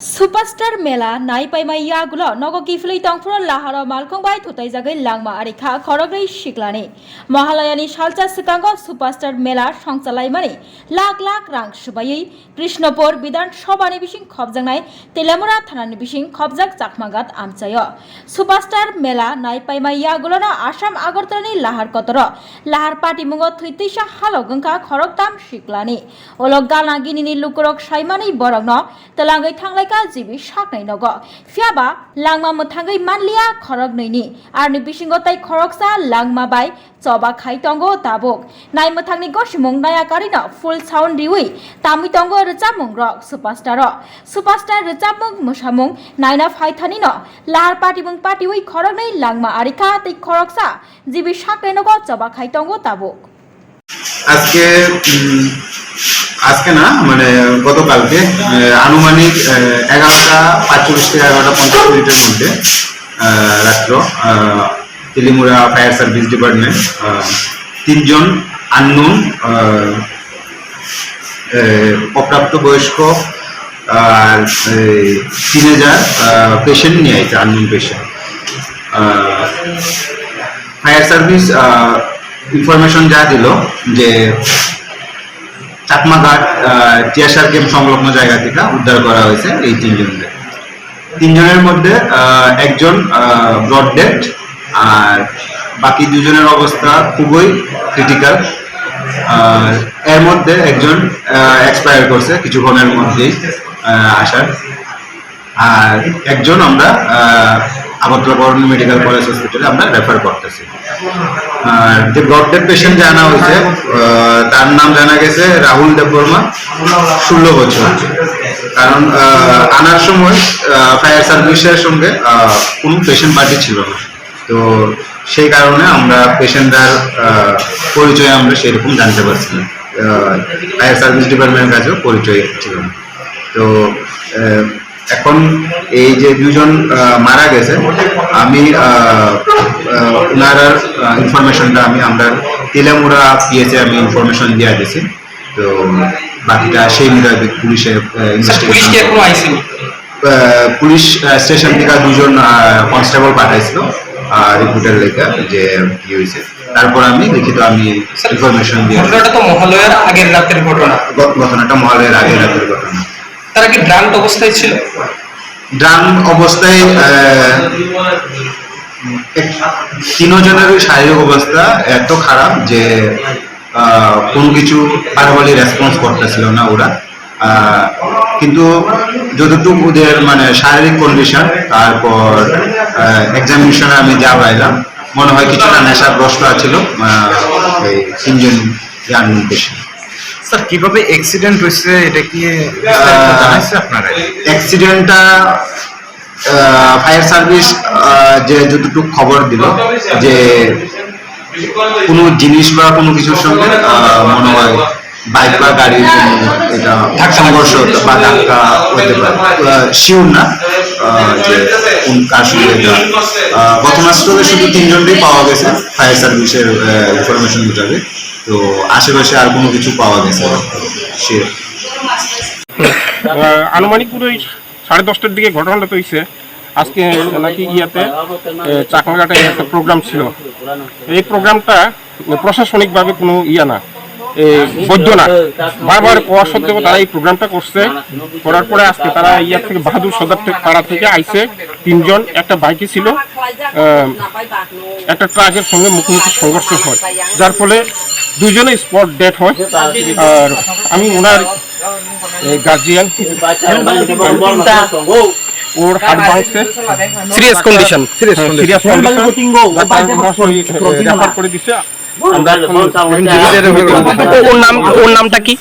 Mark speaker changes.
Speaker 1: Superstar मेला नाइ पाइमा यागुल नगो किफलै तंफुर लाहार मालखं bye थुताय जागै लांमा आरिखा खरग्रै शिकलाने महालयानि सालचा सिकांग superstar मेला संचालाय माने लाख लाख रां सुबायै कृष्णपुर विधान सभानि बिसिं खबजांनाय तेलामुरा थानानि बिसिं खबजाक चाकमागात आमचाय सुपरस्टार मेला नाइ पाइमा यागुल आसाम आगरतलानि लाहार कतर लाहार पार्टी मुंग थुइतैसा हालगंखा खरगताम शिकलाने ओलग गालना गिनिनि लुकरक साइमानै बरग्न तेलांगै थांलाय লেকা জিবি সাকনাই নগ ফিয়াবা লাংমা মথাঙ্গই মানলিয়া খরক নৈনি আর নি বিসিঙ্গ তাই খরকসা লাংমা বাই চবা খাই তঙ্গ তাবক নাই মথাংনি গসিমং নায়া কারিন ফুল সাউন্ড রিউই তামি তঙ্গ রিচামং রক সুপারস্টার সুপারস্টার রিচামং মুসামং নাইনা ফাইথানি ন লাহার পাটি বং পার্টি উই খরক নাই লাংমা আরিকা
Speaker 2: তাই খরকসা জিবি সাকনাই নগ চবা খাই তঙ্গ তাবক আজকে না মানে গতকালকে আনুমানিক এগারোটা পাঁচচল্লিশ থেকে এগারোটা পঞ্চাশ মিনিটের মধ্যে রাত্র তেলিমুরা ফায়ার সার্ভিস ডিপার্টমেন্ট তিনজন আননোন অপ্রাপ্ত বয়স্ক আর টিনেজার পেশেন্ট নিয়ে আইছে unknown patient fire service information যা দিল যে চাকমাঘাট টিয়াসার ক্যাম্প সংলগ্ন জায়গা থেকে উদ্ধার করা হয়েছে এই তিনজনকে। তিনজনের মধ্যে একজন ব্রড ডেড আর বাকি দুজনের অবস্থা খুবই ক্রিটিক্যাল। আর এর মধ্যে একজন এক্সপায়ার করছে কিছুক্ষণের মধ্যেই আসার। আর একজন আমরা আগরতলা গভর্নমেন্ট মেডিকেল কলেজ হসপিটালে আমরা রেফার করতেছি। যে ব্রডডেড পেশেন্ট জানা হয়েছে তার নাম জানা গেছে রাহুল দেববর্মা, ষোলো বছর। কারণ আনার সময় ফায়ার সার্ভিসের সঙ্গে কোনো পেশেন্ট পার্টি ছিল না। তো সেই কারণে আমরা পেশেন্টটার পরিচয় আমরা সেরকম জানতে পারছি না। ফায়ার সার্ভিস ডিপার্টমেন্টের কাছেও পরিচয় ছিল না। তো এখন এই যে দুজন মারা গেছে আমি ওনার ইনফরমেশনটা আমি আমরা তেলামুরা পিএসে আমি ইনফরমেশন দিয়ে দিয়েছি তো বাকিটা সেই মোতাবেক পুলিশের
Speaker 3: পুলিশ
Speaker 2: স্টেশন থেকে দুজন কনস্টেবল পাঠাইছিল রিপোর্টের লেখা যে কি হয়েছে তারপর আমি লিখিত আমি ইনফরমেশন দিয়ে
Speaker 3: ঘটনাটা তো মহালয়ার আগের রাতের ঘটনা।
Speaker 2: ঘটনাটা মহলের আগের রাতের ঘটনা।
Speaker 3: তারা কি ড্রাঙ্ক অবস্থায় ছিল?
Speaker 2: ড্রাম অবস্থায় তিনজনের শারীরিক অবস্থা এত খারাপ যে কোনো কিছু পারবলি রেসপন্স করতেছিল না ওরা। কিন্তু যতটুকু ওদের মানে শারীরিক কন্ডিশন তারপর এক্সামিনেশনে আমি যা পাইলাম মনে হয় কিছুটা নেশাগ্রস্ত ছিল আহ, এই তিনজন ইয়াং পেশেন্ট
Speaker 4: স্যার কীভাবে অ্যাক্সিডেন্ট হয়েছে, এটা কি আপনারা?
Speaker 2: অ্যাক্সিডেন্টটা ফায়ার সার্ভিস যে যতটুকু খবর দিল, যে কোনো জিনিস বা কোনো কিছুর সঙ্গে মনে হয় বাইক বা গাড়ির এটা সংঘর্ষ বা ধাক্কা হতে পারে। শিওর না। যে কোন কার সঙ্গে এটা আহ, ঘটনাস্থলে শুধু তিনজনকেই পাওয়া গেছে ফায়ার সার্ভিসের ইনফরমেশন মোতাবেক তো আশেপাশে আর কোনো কিছু পাওয়া গেছে সে।
Speaker 5: আনুমানিক পুরো সাড়ে দশটার দিকে ঘটনাটা তো হয়েছে আজকে নাকি ইয়াতে চাকমাঘাটে একটা প্রোগ্রাম ছিল। এই প্রোগ্রামটা প্রশাসনিকভাবে কোনো ইয়া না। না। বারবার কোয়া সত্ত্বেও তারা এই প্রোগ্রামটা করছে। করার পরে আজকে তারা ইয়া থেকে বাহাদুর সদর থেকে পাড়া থেকে আইছে। তিনজন একটা বাইকে ছিল একটা ট্রাকের সঙ্গে মুখোমুখি সংঘর্ষ হয়। যার ফলে দুজনে স্পট ডেট হয়। আর আমি ওনার গার্জিয়ান ওর হাত ভাঙছে।
Speaker 3: Serious condition
Speaker 5: serious condition refer করে দিছে। এখন
Speaker 3: ওর নাম ওর নামটা কি?